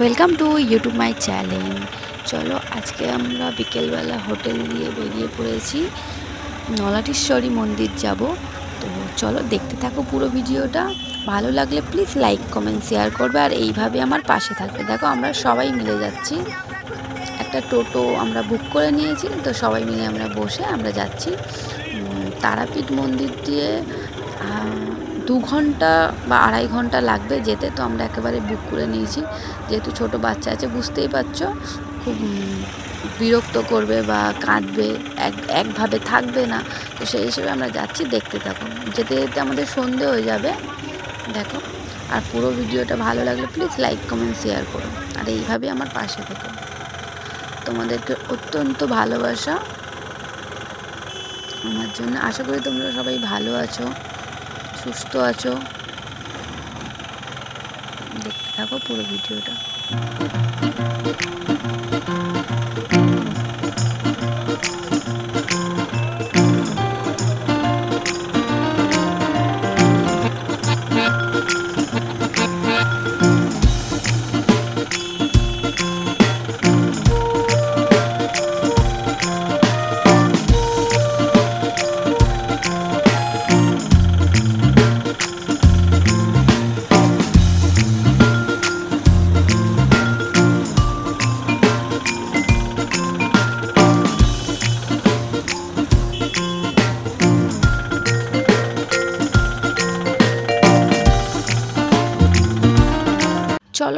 Welcome to YouTube my channel চলো, আজকে আমরা বিকেলবেলা হোটেল দিয়ে বেরিয়ে পড়েছি। নলাটেশ্বরী মন্দির যাব। তো চলো, দেখতে থাকো পুরো ভিডিওটা। ভালো লাগলে প্লিজ লাইক কমেন্ট শেয়ার করবে। আর এইভাবে আমার পাশে থাকবে। দেখো, আমরা সবাই মিলে যাচ্ছি। একটা টোটো আমরা বুক করে নিয়েছি। তো সবাই মিলে আমরা বসে আমরা যাচ্ছি। তারাপীঠ মন্দির দিয়ে দু ঘণ্টা বা আড়াই ঘণ্টা লাগবে যেতে, তো আমরা একেবারে বুক করে নিয়েছি। যেহেতু ছোট বাচ্চা আছে, বুঝতেই পারছ, খুব বিরক্ত করবে বা কাঁদবে, এক, একভাবে থাকবে না। তো সেই হিসেবে আমরা যাচ্ছি, দেখতে থাকো। যেতে যেতে আমাদের সন্ধে হয়ে যাবে, দেখো। আর পুরো ভিডিওটা ভালো লাগলে প্লিজ লাইক কমেন্ট শেয়ার করো। আর এইভাবে আমার পাশে থেকো। তোমাদেরকে অত্যন্ত ভালোবাসা। আমার জন্য আশা করি তোমরা সবাই ভালো আছো। সুস্থ আছো? দেখতে থাকো পুরো ভিডিওটা।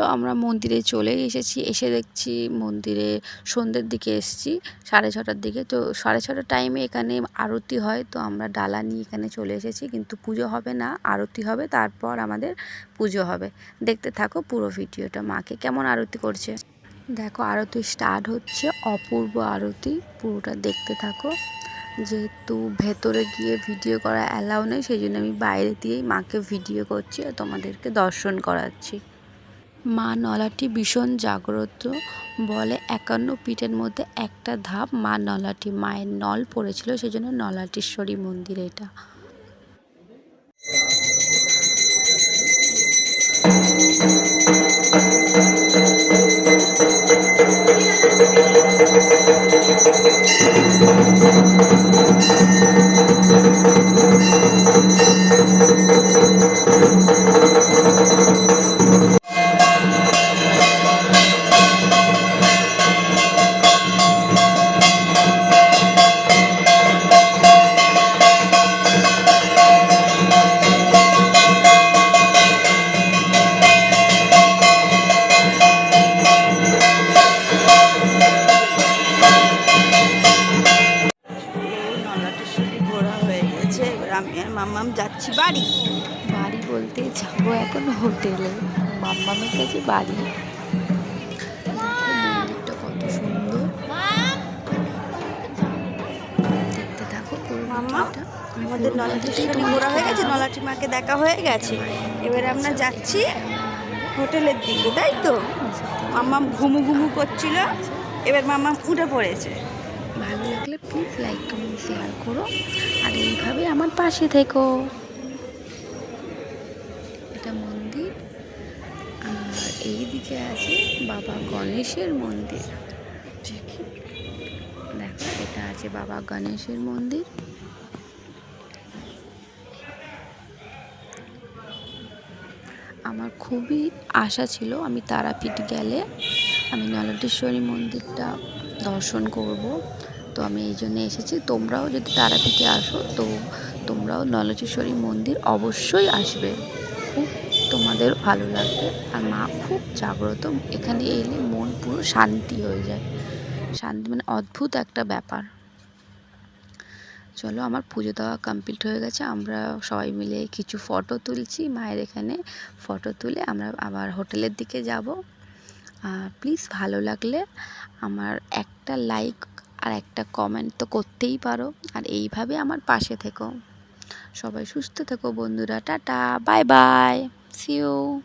চলো আমরা মন্দিরে চলে এসেছি, এসে দেখছি মন্দিরে সন্ধ্যের দিকে এসেছি, সাড়ে ছটার দিকে। তো সাড়ে ছটার টাইমে এখানে আরতি হয়, তো আমরা ডালা নিয়ে এখানে চলে এসেছি। কিন্তু পুজো হবে না, আরতি হবে, তারপর আমাদের পুজো হবে। দেখতে থাকো পুরো ভিডিওটা। মাকে কেমন আরতি করছে? দেখো, আরতি স্টার্ট হচ্ছে, অপূর্ব আরতি। পুরোটা দেখতে থাকো। যেহেতু ভেতরে গিয়ে ভিডিও করা অ্যালাউ নেই, সেই জন্য আমি বাইরে দিয়েই মাকে ভিডিও করছি আর তোমাদেরকে দর্শন করাচ্ছি। মা নলাটি ভীষণ জাগ্রত বলে একান্ন পিঠের মধ্যে একটা ধাপ মা নলাটি, মায়ের নল পড়েছিল সেই জন্য নলাটেশ্বরী মন্দির এটা। নলাটেশ্বরী আমি আর মাম্মাম যাচ্ছি বাড়ি। বাড়ি বলতে যাব এখন হোটেলে। মাম্মামের কাছে বাড়ি। মন্দিরটা কত সুন্দর। দেখতে থাকো মাম্মা আমাদের মন্দিরটাই ঘোরা হয়ে গেছে নলাটি মাকে দেখা হয়ে গেছে। এবার আমরা যাচ্ছি হোটেলের দিকে তাই তো? মাম্মাম ঘুমু ঘুমু করছিল এবার মাম্মাম উঠে পড়েছে। ভালো লাগলে প্লিজ লাইক কমেন্ট শেয়ার করো। আর এইভাবে আমার পাশে থেকো। এটা মন্দির। আর এই দিকে আছে বাবা গণেশের মন্দির। দেখো, এটা আছে বাবা গণেশের মন্দির। আমার খুবই আশা ছিল আমি তারাপীঠ গেলে আমি নলটেশ্বরী মন্দিরটা দর্শন করব। তো আমি এই জন্য এসেছি। তোমরাও যদি তারাপীঠে আসো, তো তোমরাও নলচেশ্বরী মন্দির অবশ্যই আসবে। খুব তোমাদের ভালো লাগবে। আর মা খুব জাগ্রত। এখানে এলে মন পুরো শান্তি হয়ে যায়। শান্তি মানে অদ্ভুত একটা ব্যাপার। চলো আমার পুজো দেওয়া কমপ্লিট হয়ে গেছে। আমরা সবাই মিলে কিছু ফটো তুলছি মায়ের এখানে। ফটো তুলে আমরা আবার হোটেলের দিকে যাব। প্লিজ ভালো লাগলে আমার একটা লাইক আর একটা কমেন্ট তো করতেই পারো। আর এইভাবে আমার পাশে থেকো। সবাই সুস্থ থেকো বন্ধুরা। Tata bye bye see you